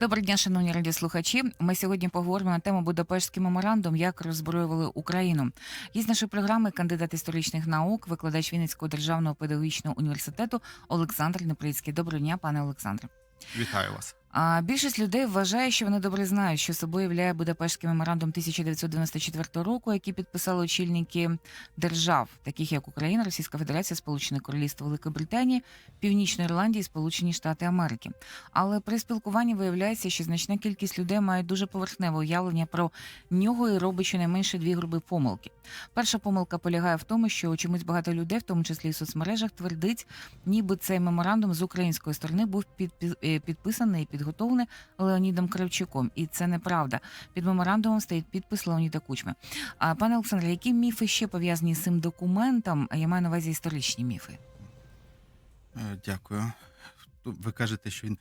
Доброго дня, шановні радіослухачі. Ми сьогодні поговоримо на тему Будапештський меморандум, як роззброювали Україну. Є з нашої програми кандидат історичних наук, викладач Вінницького державного педагогічного університету Олександр Неприцький. Доброго дня, пане Олександре. Вітаю вас. А більшість людей вважає, що вони добре знають, що собою являє Будапештський меморандум 1994 року, який підписали очільники держав, таких як Україна, Російська Федерація, Сполучене Королівство Великої Британії, Північної Ірландії, і Сполучені Штати Америки. Але при спілкуванні виявляється, що значна кількість людей мають дуже поверхневе уявлення про нього і робить щонайменше дві груби помилки. Перша помилка полягає в тому, що чомусь багато людей, в тому числі і в соцмережах, твердить, ніби цей меморандум з української сторони був під, під- е, підготовлений Леонідом Кравчуком. І це неправда. Під меморандумом стоїть підпис Леоніда Кучми. А пане Олександре, які міфи ще пов'язані з цим документом? Я маю на увазі історичні міфи. Е, Дякую. Ви кажете, що він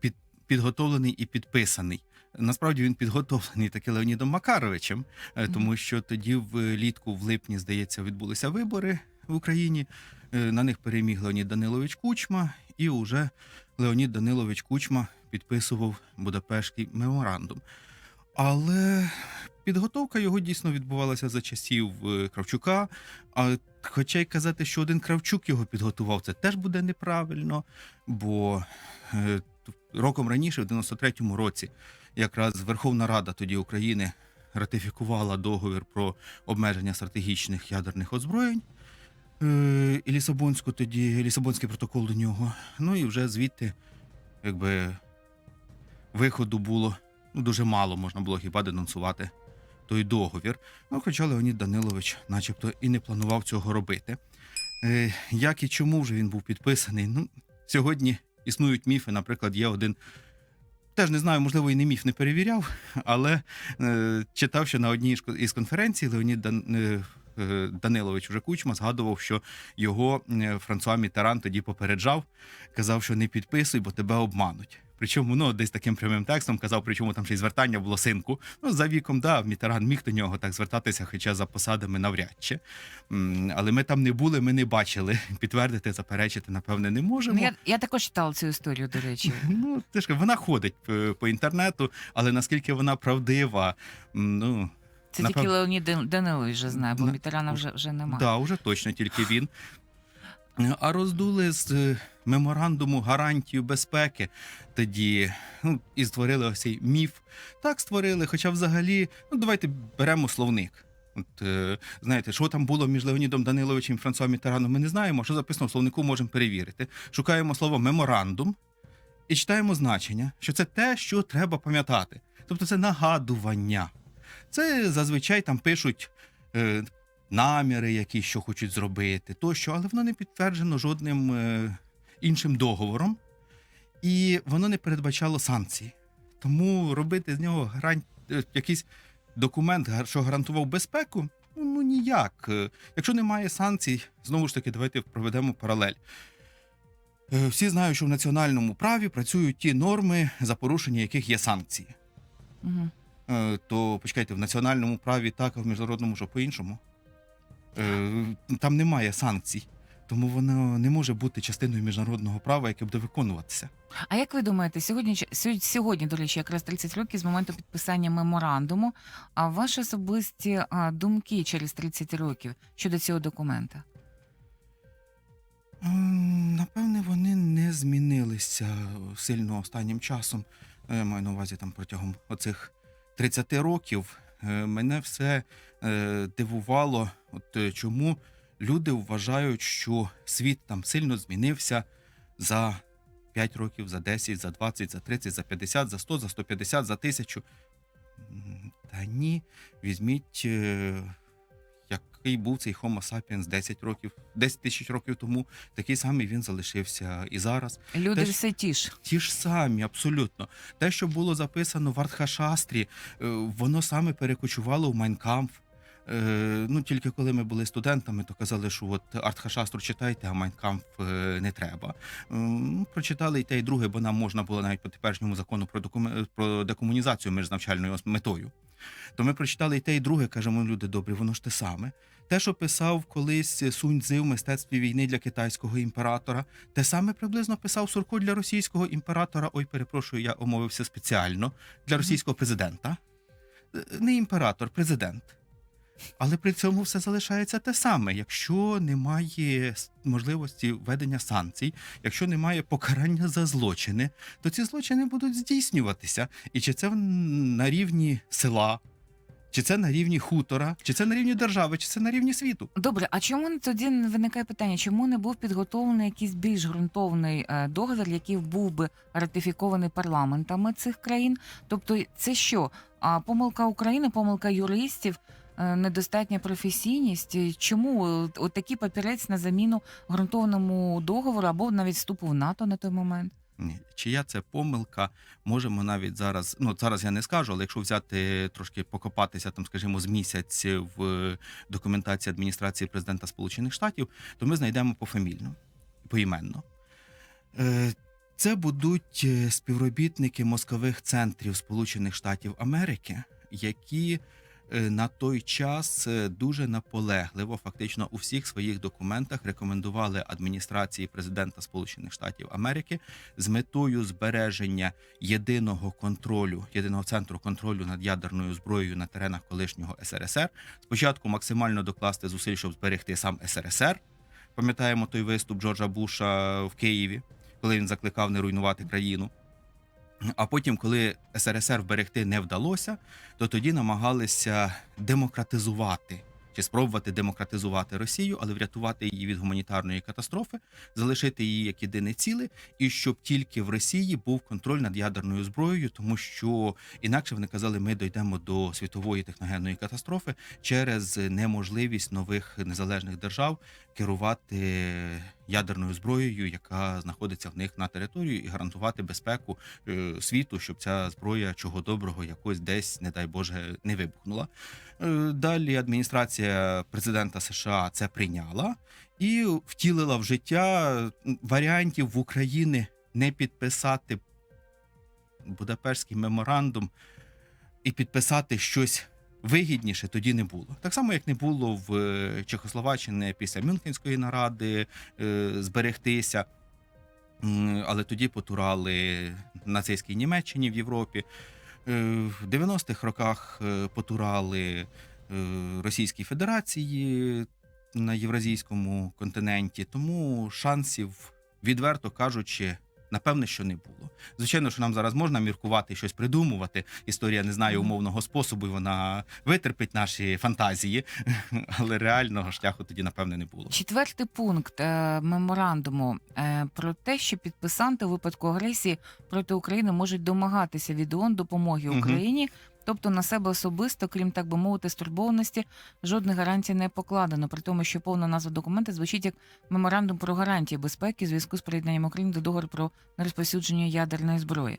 під, підготовлений і підписаний. Насправді він підготовлений таки Леонідом Макаровичем, е, тому що тоді влітку, в липні, здається, відбулися вибори в Україні. Е, На них переміг Леонід Данилович Кучма, і уже Леонід Данилович Кучма підписував Будапештський меморандум. Але підготовка його дійсно відбувалася за часів е, Кравчука. А хоча й казати, що один Кравчук його підготував, це теж буде неправильно. Бо е, роком раніше, в 93-му році, якраз Верховна Рада тоді України ратифікувала договір про обмеження стратегічних ядерних озброєнь. Е, І Лісабонську тоді, Лісабонський протокол до нього. Ну і вже звідти, якби виходу було ну, дуже мало, можна було хіба денонсувати той договір. Ну, хоча Леонід Данилович, начебто, і не планував цього робити. Е, як і чому вже він був підписаний? Ну, сьогодні існують міфи. Наприклад, є один. Теж не знаю, можливо, і не міф не перевіряв, але е, читав, що на одній із- конференцій Леонід Дан, е, Данилович уже Кучма згадував, що його е, Франсуа Мітеран тоді попереджав, казав, що не підписуй, бо тебе обмануть. Причому ну десь таким прямим текстом казав, причому там ще й звертання було синку. Ну за віком, да, Мітеран міг до нього так звертатися, хоча за посадами навряд чи. Але ми там не були, ми не бачили. Підтвердити, заперечити, напевне, не можемо. Ну, я, я також читала цю історію, до речі. Ну, ти ж вона ходить е, по інтернету, але наскільки вона правдива, ну Це Напев- тільки Леонід Дан- Данилович вже знає, бо На- Мітерана вже, вже немає. да, уже точно тільки він. А роздули з е, меморандуму гарантію безпеки тоді ну, і створили ось цей міф. Так створили, хоча взагалі, ну давайте беремо словник. От, е, знаєте, що там було між Леонідом Даниловичем і Франсуа Мітераном, ми не знаємо. Що записано в словнику, можемо перевірити. Шукаємо слово меморандум і читаємо значення, що це те, що треба пам'ятати. Тобто це нагадування. Це зазвичай там пишуть е, наміри, які що хочуть зробити, тощо, але воно не підтверджено жодним е, іншим договором, і воно не передбачало санкцій. Тому робити з нього гарант, е, якийсь документ, що гарантував безпеку, ну, ну ніяк. Е, Якщо немає санкцій, знову ж таки, давайте проведемо паралель. Е, Всі знають, що в національному праві працюють ті норми, за порушення яких є санкції. Угу. Е, то почекайте, в національному праві так, а в міжнародному що по-іншому. Е, Там немає санкцій, тому воно не може бути частиною міжнародного права, яке буде виконуватися. А як ви думаєте, сьогодні сьогодні, до речі, якраз 30 років з моменту підписання меморандуму. А ваші особисті думки через 30 років щодо цього документа? Напевне, вони не змінилися сильно останнім часом. Я маю на увазі там протягом оцих 30 років. Е, Мене все е, дивувало, от е, чому люди вважають, що світ там сильно змінився за 5 років, за 10, за 20, за 30, за 50, за 100, за 150, за 1000. Та ні, візьміть, який був цей Homo sapiens 10 років, 10 тисяч років тому, такий самий він залишився і зараз. Люди Те, все ті ж. Ті ж самі, абсолютно. Те, що було записано в Артхашастрі, е, воно саме перекочувало в Майнкамф. Е, ну, тільки коли ми були студентами, то казали, що от Артхашастру читайте, а Майнкамп не треба. Прочитали і те, і друге, бо нам можна було навіть по теперішньому закону про, докуме- про декомунізацію між навчальною метою. То ми прочитали і те, і друге, кажемо, люди добрі, воно ж те саме. Те, що писав колись Сунь Цзи в мистецтві війни для китайського імператора, те саме приблизно писав Сурко для російського імператора. Ой, перепрошую, я омовився спеціально для російського президента. Е, Не імператор, президент. Але при цьому все залишається те саме. Якщо немає можливості введення санкцій, якщо немає покарання за злочини, то ці злочини будуть здійснюватися. І чи це на рівні села, чи це на рівні хутора, чи це на рівні держави, чи це на рівні світу? Добре, а чому тоді не виникає питання? Чому не був підготовлений якийсь більш ґрунтовний е, договір, який був би ратифікований парламентами цих країн? Тобто, це що? А помилка України, помилка юристів, недостатня професійність? Чому от, от такий папірець на заміну ґрунтовному договору або навіть вступу в НАТО на той момент? Ні, чия це помилка, можемо навіть зараз. Ну зараз я не скажу, але якщо взяти трошки покопатися, там, скажімо, з місяць в документації адміністрації президента Сполучених Штатів, то ми знайдемо пофамільно, поіменно. Е, Це будуть е, співробітники мозкових центрів Сполучених Штатів Америки, які е, на той час е, дуже наполегливо, фактично у всіх своїх документах рекомендували адміністрації президента Сполучених Штатів Америки з метою збереження єдиного контролю, єдиного центру контролю над ядерною зброєю на теренах колишнього СРСР. Спочатку максимально докласти зусиль, щоб зберегти сам СРСР. Пам'ятаємо той виступ Джорджа Буша в Києві, коли він закликав не руйнувати країну. А потім, коли СРСР вберегти не вдалося, то тоді намагалися демократизувати чи спробувати демократизувати Росію, але врятувати її від гуманітарної катастрофи, залишити її як єдине ціле, і щоб тільки в Росії був контроль над ядерною зброєю, тому що інакше вони казали, ми дійдемо до світової техногенної катастрофи через неможливість нових незалежних держав керувати ядерною зброєю, яка знаходиться в них на території, і гарантувати безпеку е, світу, щоб ця зброя чого доброго якось десь, не дай Боже, не вибухнула. Е, Далі адміністрація президента США це прийняла і втілила в життя варіантів в Україні не підписати Будапештський меморандум і підписати щось вигідніше тоді не було. Так само, як не було в е, Чехословаччині після Мюнхенської наради е, зберегтися. Але тоді потурали нацистській Німеччині в Європі. Е, В 90-х роках потурали Російській Федерації на євразійському континенті, тому шансів, відверто кажучи, напевне, що не було. Звичайно, що нам зараз можна міркувати, щось придумувати. Історія не знає умовного способу, і вона витерпить наші фантазії, але реального шляху тоді, напевне, не було. Четвертий пункт е, меморандуму е, про те, що підписанти у випадку агресії проти України можуть домагатися від ООН допомоги Україні. Україні. Тобто на себе особисто, крім так би мовити, стурбованості, жодних гарантій не покладено, при тому, що повна назва документа звучить як меморандум про гарантії безпеки у зв'язку з приєднанням України до договору про нерозповсюдження ядерної зброї.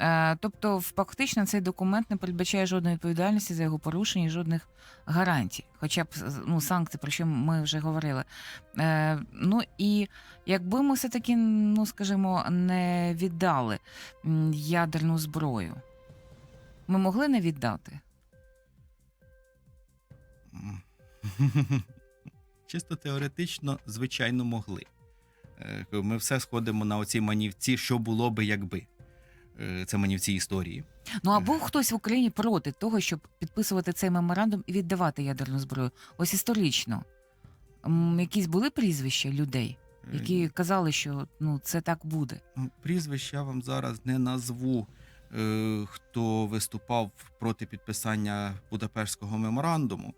Е, тобто, фактично, цей документ не передбачає жодної відповідальності за його порушення, жодних гарантій, хоча б ну, санкції, про що ми вже говорили. Е, ну і якби ми все-таки, ну скажімо, не віддали ядерну зброю, ми могли не віддати. Чисто теоретично, звичайно, могли. Е, Ми все сходимо на оці манівці, що було би, якби. Е, Це манівці історії. Ну а був хтось в Україні проти того, щоб підписувати цей меморандум і віддавати ядерну зброю. Ось історично. Якісь були прізвища людей, Е, які казали, що ну це так буде. Ну, Прізвищ я вам зараз не назву, е, хто виступав проти підписання Будапештського меморандуму.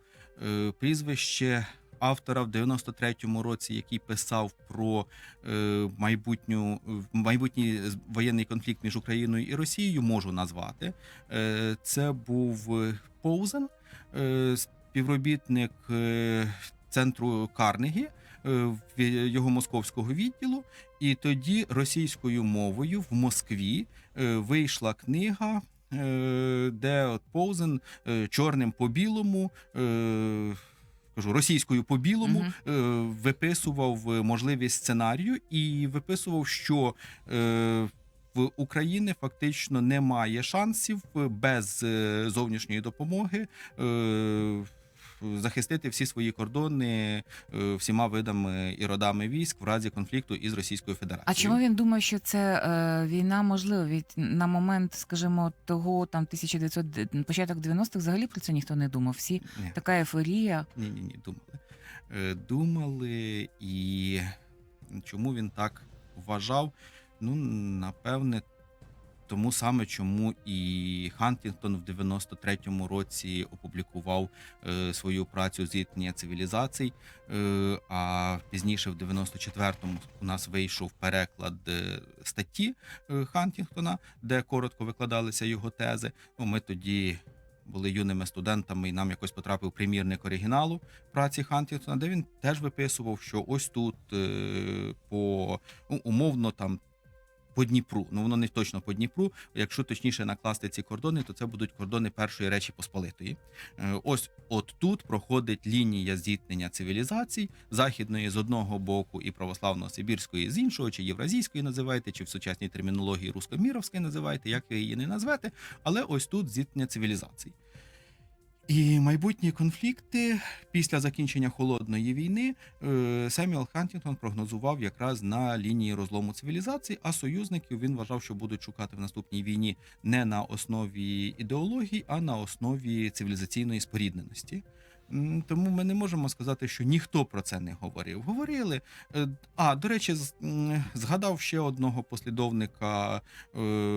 Е, Прізвище автора в 93-му році, який писав про е, майбутню, майбутній воєнний конфлікт між Україною і Росією, можу назвати. Е, Це був е, Поузен, е, співробітник е, центру Карнегі. Е, в його московського відділу, і тоді російською мовою в Москві е, вийшла книга е, де от Поузен е, чорним по білому. е, Кажу російською по білому Мгм. е, виписував е, можливість сценарію і виписував, що е, в України фактично немає шансів е, без е, зовнішньої допомоги е, захистити всі свої кордони е, всіма видами і родами військ в разі конфлікту із Російською Федерацією. А чому він думає, що це е, війна можлива? Від на момент, скажімо, того там 1900, д- початок 90-х взагалі про це ніхто не думав. Всі Ні. така ейфорія. Ні, ні, ні, думали. Е, Думали, і чому він так вважав? Ну, напевне, тому саме, чому і Хантінгтон в 93-му році опублікував е, свою працю зіткнення цивілізацій. Е, а пізніше, в 94-му, у нас вийшов переклад е, статті е, Хантінгтона, де коротко викладалися його тези. Ну, ми тоді були юними студентами, і нам якось потрапив примірник оригіналу праці Хантінгтона, де він теж виписував, що ось тут е, по ну, умовно там. По Дніпру, ну воно не точно по Дніпру. Якщо точніше накласти ці кордони, то це будуть кордони першої речі Посполитої. Е, Ось от тут проходить лінія зіткнення цивілізацій західної з одного боку і православно-сибірської з іншого, чи євразійської називаєте, чи в сучасній термінології руськоміровської називаєте, як ви її не назвете. Але ось тут зіткнення цивілізацій. І майбутні конфлікти після закінчення холодної війни е, Семюел Хантінгтон прогнозував якраз на лінії розлому цивілізації, а союзників він вважав, що будуть шукати в наступній війні не на основі ідеології, а на основі цивілізаційної спорідненості. Тому ми не можемо сказати, що ніхто про це не говорив. Говорили. Е, А до речі, згадав ще одного послідовника е,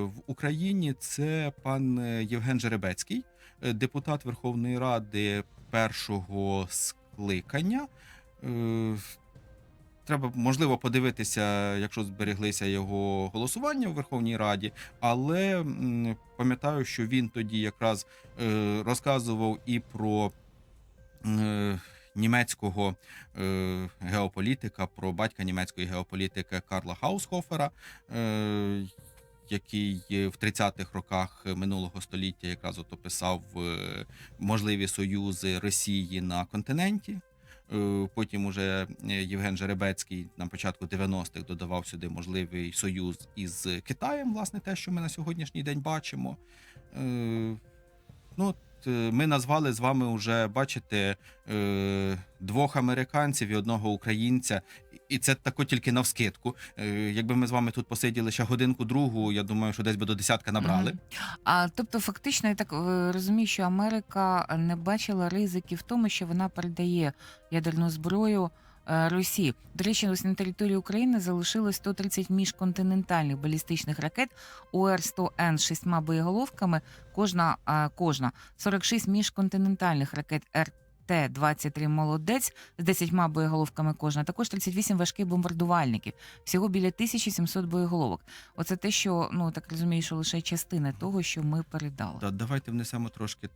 в Україні. Це пан Євген Жеребецький, депутат Верховної Ради першого скликання. Е, Треба можливо подивитися, якщо збереглися його голосування в Верховній Раді, але пам'ятаю, що він тоді якраз е, розказував і про е, німецького геополітика, про батька німецької геополітики Карла Хаусхофера, який в 30-х роках минулого століття якраз от описав е, можливі союзи Росії на континенті. Е, Потім уже е, Євген Жеребецький на початку 90-х додавав сюди можливий союз із Китаєм, власне, те, що ми на сьогоднішній день бачимо. Е, Ну, е, ми назвали з вами вже, бачите, е, двох американців і одного українця. І це тако тільки навскидку. Е, Якби ми з вами тут посиділи ще годинку другу, я думаю, що десь би до десятка набрали. А тобто, фактично, я так е, розумію, що Америка не бачила ризиків в тому, що вона передає ядерну зброю е, Росії. До речі, ось на території України залишилось 130 міжконтинентальних балістичних ракет УР-100Н з шістьма боєголовками. Кожна а, кожна 46 міжконтинентальних ракет РТ. Т-23 молодець з 10 боєголовками кожна, також 38 важких бомбардувальників, всього біля 1700 боєголовок. Оце те, що ну так розумію, що лише частина того, що ми передали. Та давайте внесемо трошки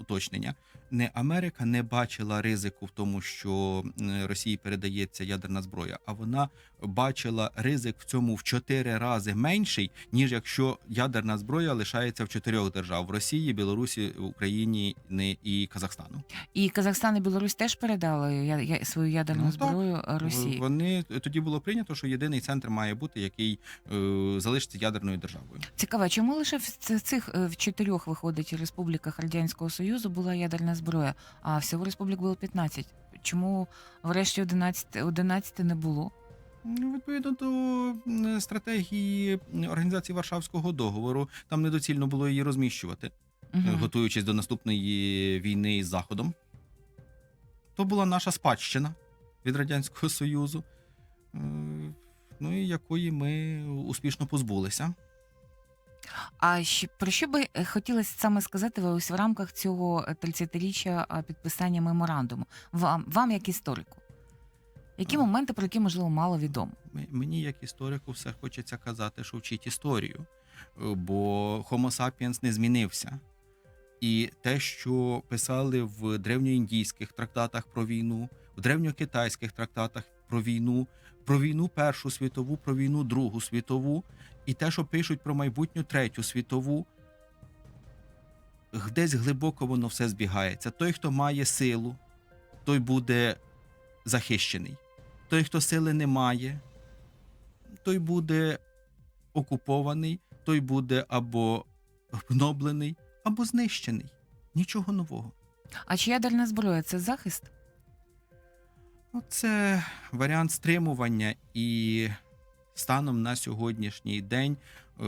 уточнення. Не Америка не бачила ризику в тому, що Росії передається ядерна зброя, а вона бачила ризик в цьому в чотири рази менший, ніж якщо ядерна зброя лишається в чотирьох держав: в Росії, Білорусі, Україні і Казахстану. І Казахстан і Білорусь теж передали свою ядерну Ну, так. зброю Росії. Вони тоді було прийнято, що єдиний центр має бути, який е, залишиться ядерною державою. Цікаво, чому лише в цих е, в чотирьох виходить республіках радянського союзу була ядерна зброя, а всього республік було 15? Чому врешті 11, 11 не було? Ну, Відповідно до стратегії організації Варшавського договору, там недоцільно було її розміщувати, Мгм. готуючись до наступної війни із Заходом. То була наша спадщина від Радянського Союзу, е, ну і якої ми успішно позбулися. А ще про що би е, хотілося саме сказати ви ось в рамках цього е, 30-річчя а, підписання меморандуму? Вам, вам як історику? Які Ага. моменти, про які можливо мало відомо? М- Мені, як історику, все хочеться казати, що вчить історію, е, бо Homo sapiens не змінився. І те, що писали в древньоіндійських трактатах про війну, в древньокитайських трактатах про війну, про війну Першу світову, про війну Другу світову, і те, що пишуть про майбутню Третю світову, десь глибоко воно все збігається. Той, хто має силу, той буде захищений. Той, хто сили не має, той буде окупований, той буде або гноблений, або знищений. Нічого нового. А чи ядерна зброя це захист? Ну, це варіант стримування, і станом на сьогоднішній день е,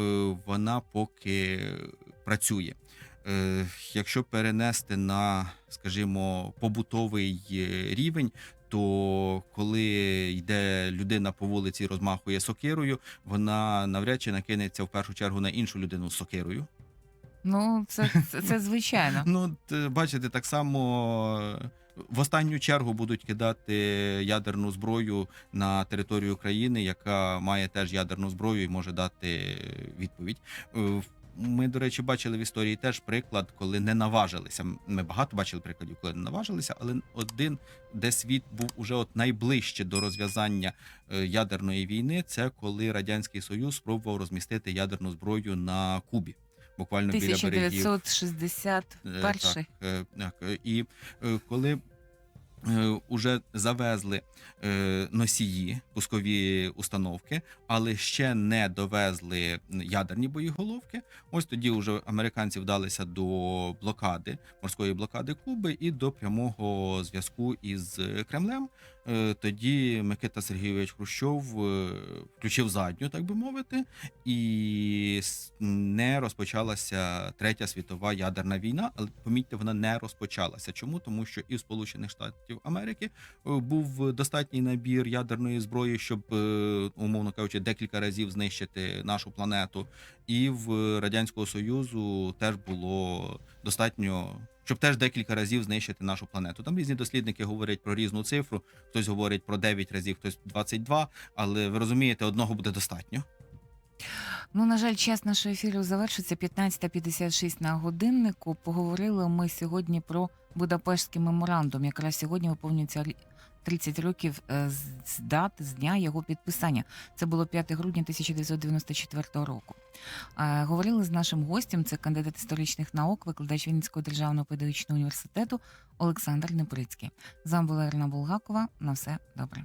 вона поки працює. Е, Якщо перенести на, скажімо, побутовий е, рівень, то коли йде людина по вулиці розмахує сокирою, вона навряд чи накинеться в першу чергу на іншу людину з сокирою. Ну, це, це, це звичайно. Ну, е, бачите, так само е, в останню чергу будуть кидати ядерну зброю на територію України, яка має теж ядерну зброю і може дати відповідь. Е, Ми, до речі, бачили в історії теж приклад, коли не наважилися. Ми багато бачили прикладів, коли не наважилися, але один, де світ був уже от найближче до розв'язання ядерної війни, це коли радянський союз спробував розмістити ядерну зброю на Кубі. Буквально біля берегів 1961 Е, Так, е, так. е, І коли уже завезли носії, пускові установки, але ще не довезли ядерні боєголовки. Ось тоді вже американці вдалися до блокади, морської блокади Куби і до прямого зв'язку із Кремлем. Тоді Микита Сергійович Хрущов включив задню, так би мовити, і не розпочалася третя світова ядерна війна. Але помітьте, вона не розпочалася. Чому? Тому що і в Сполучених Штатів Америки е, був достатній набір ядерної зброї, щоб е, умовно кажучи, декілька разів знищити нашу планету, і в радянського союзу теж було достатньо. Щоб теж декілька разів знищити нашу планету. Там різні дослідники говорять про різну цифру. Хтось говорить про 9 разів, хтось 22, але ви розумієте, одного буде достатньо. Ну, на жаль, час нашого ефіру завершиться 15.56 на годиннику. Поговорили ми сьогодні про Будапештський меморандум. Якраз сьогодні виповнюється рі- 30 років е, з дати з дня його підписання. Це було 5 грудня 1994 року. Е, Говорили з нашим гостем. Це кандидат історичних наук, викладач Вінницького державного педагогічного університету Олександр Неприцький. З вами була Ірина Булгакова. На все добре.